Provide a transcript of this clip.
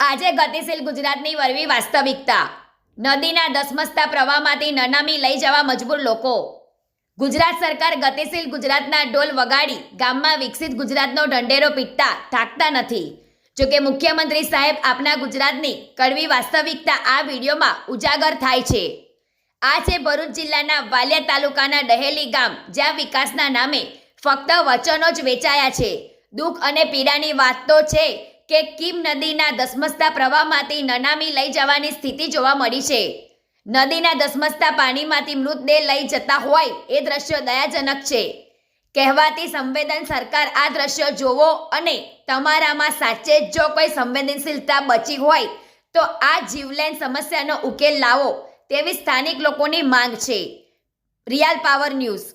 આજે ગતિશીલ ગુજરાતની વરવી વાસ્તવિકતા. નદીના દસમસતા પ્રવાહમાંથી નનામી લઈ જવા મજબૂર લોકો. ગુજરાત સરકાર ગતિશીલ ગુજરાતના ઢોલ વગાડી ગામમાં વિકસિત ગુજરાતનો ઢંઢેરો પીટતા થાકતા નથી. જોકે મુખ્યમંત્રી સાહેબ આપના ગુજરાતની કડવી વાસ્તવિકતા આ વિડીયોમાં ઉજાગર થાય છે. આ છે ભરૂચ જિલ્લાના વાલિયા તાલુકાના ડહેલી ગામ, જ્યાં વિકાસના નામે ફક્ત વચનો જ વેચાયા છે. દુઃખ અને પીડાની વાત તો છે કે કિમ નદીના ધસમસતા પ્રવાહમાંથી નનામી લઈ જવાની સ્થિતિ જોવા મળી છે. નદીના ધસમસતા પાણીમાંથી મૃતદેહ લઈ જતા હોય એ દ્રશ્યો દયાજનક છે. કહેવાતી સંવેદન સરકાર આ દ્રશ્યો જોવો અને તમારામાં સાચે જ જો કોઈ સંવેદનશીલતા બચી હોય, તો આ જીવલેન સમસ્યાનો ઉકેલ લાવો તેવી સ્થાનિક લોકોની માંગ છે. Real power news.